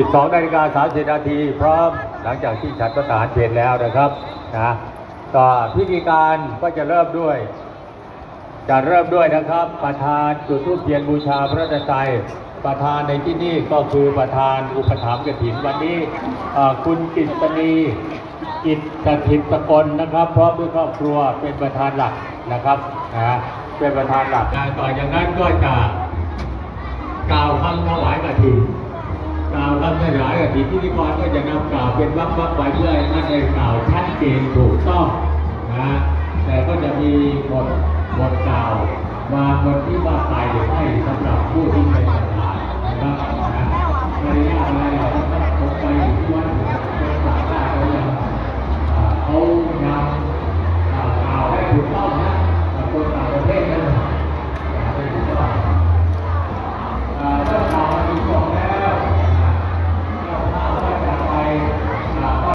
12นาฬิกา30นาทีพร้อมหลังจากที่ฉันประทานเพลแล้วนะครับนะต่อพิธีการก็จะเริ่มด้วย จะเริ่มด้วยนะครับ ประธานจุดทูปเทียนบูชาพระตรัยประธานในที่นี่ก็คือประธานอุปถัมภ์กฐินวันนี้คุณกิตนีกิตกฐินสกลนะครับ พร้อมด้วยครอบครัวเป็นประธานหลักนะครับนะเป็นประธานหลักต่อจากนั้นก็จะกล่าวคำถวายกฐิน กฐินพิธีกรก็จะนำกล่าวเป็นวักวักไว้เพื่อให้ท่นได้กล่าวชัดเจนถูกต้องนะแต่ก็จะมีบทบทกล่าววางบนที่ว่าไปให้สำหรับผู้ที่เป็นประธานนะครับ